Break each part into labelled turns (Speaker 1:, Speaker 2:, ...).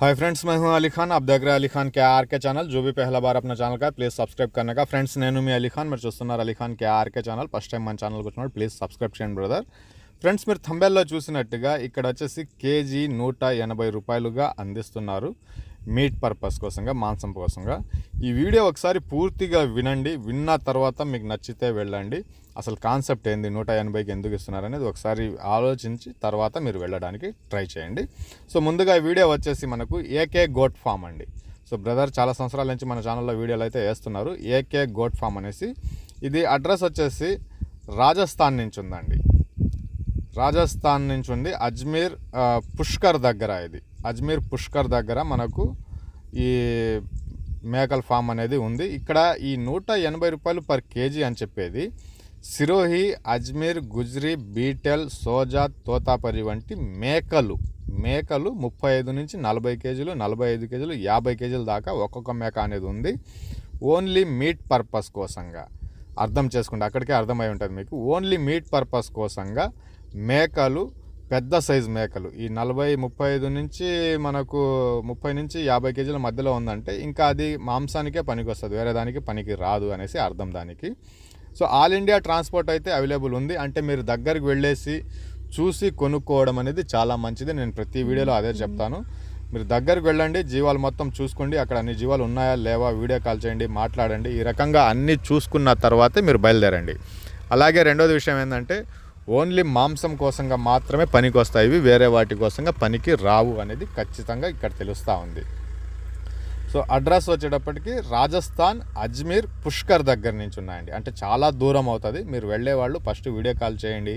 Speaker 1: Hi friends मैं हूँ अली खान। आप देख रहे हैं Ali Khan K R K channel. जो भी पहला बार अपना चैनल का प्लीज़ सब्सक्राइब करने का। फ्रेंड्स नैनू में अली खान। मैं चुस्तनार Ali Khan K R K channel first time मन चैनल को चुनाव प्लीज़ सब्सक्राइब चैन ब्रदर ఫ్రెండ్స్ మీరు థంబెల్లో చూసినట్టుగా ఇక్కడ వచ్చేసి కేజీ నూట ఎనభై రూపాయలుగా అందిస్తున్నారు. మీట్ పర్పస్ కోసంగా మాంసం కోసంగా. ఈ వీడియో ఒకసారి పూర్తిగా వినండి. విన్న తర్వాత మీకు నచ్చితే వెళ్ళండి. అసలు కాన్సెప్ట్ ఏంది? నూట ఎనభైకి ఎందుకు ఇస్తున్నారు అనేది ఒకసారి ఆలోచించి తర్వాత మీరు వెళ్ళడానికి ట్రై చేయండి. సో ముందుగా ఈ వీడియో వచ్చేసి మనకు ఏకే గోట్ ఫామ్ అండి. సో బ్రదర్ చాలా సంవత్సరాల నుంచి మన ఛానల్లో వీడియోలు అయితే వేస్తున్నారు. ఏకే గోట్ ఫామ్ అనేసి. ఇది అడ్రస్ వచ్చేసి రాజస్థాన్ నుంచి ఉందండి. రాజస్థాన్ నుంచి ఉంది అజ్మీర్ పుష్కర్ దగ్గర ఇది. అజ్మీర్ పుష్కర్ దగ్గర మనకు ఈ మేకల ఫామ్ అనేది ఉంది. ఇక్కడ ఈ నూట ఎనభై రూపాయలు పర్ కేజీ అని చెప్పేది. సిరోహి అజ్మీర్ గుజ్రీ బీటెల్ సోజా తోతాపరి వంటి మేకలు మేకలు ముప్పై ఐదు నుంచి నలభై కేజీలు నలభై ఐదు కేజీలు యాభై కేజీల దాకా ఒక్కొక్క మేక అనేది ఉంది. ఓన్లీ మీట్ పర్పస్ కోసంగా. అర్థం చేసుకుంటే అక్కడికే అర్థమై ఉంటుంది మీకు. ఓన్లీ మీట్ పర్పస్ కోసంగా మేకలు పెద్ద సైజు మేకలు. ఈ నలభై ముప్పై ఐదు నుంచి మనకు ముప్పై నుంచి యాభై కేజీల మధ్యలో ఉందంటే ఇంకా అది మాంసానికే పనికి వస్తుంది వేరే దానికి పనికి రాదు అనేసి అర్థం దానికి. సో ఆల్ ఇండియా ట్రాన్స్పోర్ట్ అయితే అవైలబుల్ ఉంది. అంటే మీరు దగ్గరికి వెళ్ళేసి చూసి కొనుక్కోవడం అనేది చాలా మంచిది. నేను ప్రతి వీడియోలో అదే చెప్తాను. మీరు దగ్గరికి వెళ్ళండి. జీవాలు మొత్తం చూసుకోండి. అక్కడ అన్ని జీవాలు ఉన్నాయా? లేవా? వీడియో కాల్ చేయండి మాట్లాడండి. ఈ రకంగా అన్నీ చూసుకున్న తర్వాతే మీరు బయలుదేరండి. అలాగే రెండోది విషయం ఏంటంటే ఓన్లీ మాంసం కోసంగా మాత్రమే పనికి వస్తాయి ఇవి వేరే వాటి కోసంగా పనికి రావు అనేది ఖచ్చితంగా ఇక్కడ తెలుస్తూ ఉంది. సో అడ్రస్ వచ్చేటప్పటికి రాజస్థాన్ అజ్మీర్ పుష్కర్ దగ్గర నుంచి ఉన్నాయండి. అంటే చాలా దూరం అవుతుంది. మీరు వెళ్ళే వాళ్ళు ఫస్ట్ వీడియో కాల్ చేయండి.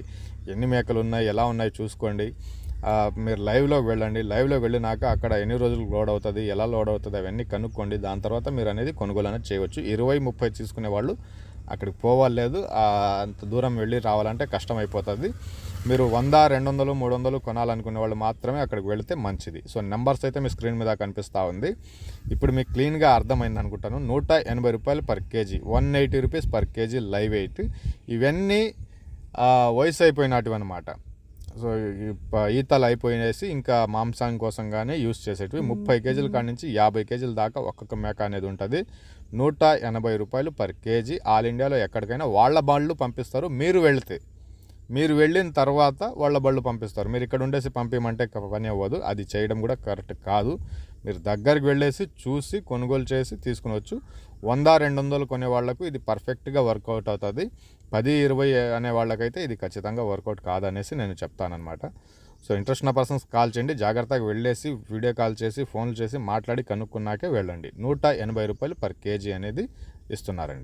Speaker 1: ఎన్ని మేకలు ఉన్నాయి ఎలా ఉన్నాయి చూసుకోండి. మీరు లైవ్లోకి వెళ్ళండి. లైవ్లోకి వెళ్ళినాక అక్కడ ఎన్ని రోజులు లోడ్ అవుతుంది ఎలా లోడ్ అవుతుంది అవన్నీ కనుక్కోండి. దాని తర్వాత మీరు అనేది కొనుగోలు అనేది చేయవచ్చు. ఇరవై ముప్పై తీసుకునే వాళ్ళు అక్కడికి పోవాలేదు అంత దూరం వెళ్ళి రావాలంటే కష్టం అయిపోతుంది మీరు వంద రెండు వందలు మూడు వందలు కొనాలనుకునే వాళ్ళు మాత్రమే అక్కడికి వెళితే మంచిది. సో నెంబర్స్ అయితే మీ స్క్రీన్ మీద కనిపిస్తూ ఉంది. ఇప్పుడు మీకు క్లీన్గా అర్థమైంది అనుకుంటాను. నూట ఎనభై రూపాయలు per KG one eighty rupees per KG live weight ఇవన్నీ వయసు అయిపోయినటివి అనమాట సో ఈతలు అయిపోయినేసి ఇంకా మాంసం కోసంగానే యూస్ చేసేటివి. ముప్పై కేజీల కాడి నుంచి యాభై కేజీల దాకా ఒక్కొక్క మేక అనేది ఉంటుంది. నూట ఎనభై రూపాయలు పర్ కేజీ. ఆల్ ఇండియాలో ఎక్కడికైనా వాళ్ళ బళ్ళు పంపిస్తారు. మీరు వెళితే. మీరు వెళ్ళిన తర్వాత వాళ్ళ బళ్ళు పంపిస్తారు. మీరు ఇక్కడ ఉండేసి పంపించమంటే పని అవ్వదు. అది చేయడం కూడా కరెక్ట్ కాదు. మీరు దగ్గరికి వెళ్ళేసి చూసి కొనుగోలు చేసి తీసుకునవచ్చు వంద రెండు వందలు కొనే వాళ్ళకు ఇది పర్ఫెక్ట్గా వర్కౌట్ అవుతుంది. పది ఇరవై అనే వాళ్ళకైతే ఇది ఖచ్చితంగా వర్కౌట్ కాదనేసి నేను చెప్తానమాట సో ఇంట్రెస్ట్ ఉన్న పర్సన్స్ కాల్ చేయండి. జాగ్రత్తగా వెళ్ళేసి వీడియో కాల్ చేసి ఫోన్లు చేసి మాట్లాడి కనుక్కున్నాకే వెళ్ళండి. నూట ఎనభై రూపాయలు పర్ కేజీ అనేది ఇస్తున్నారండి.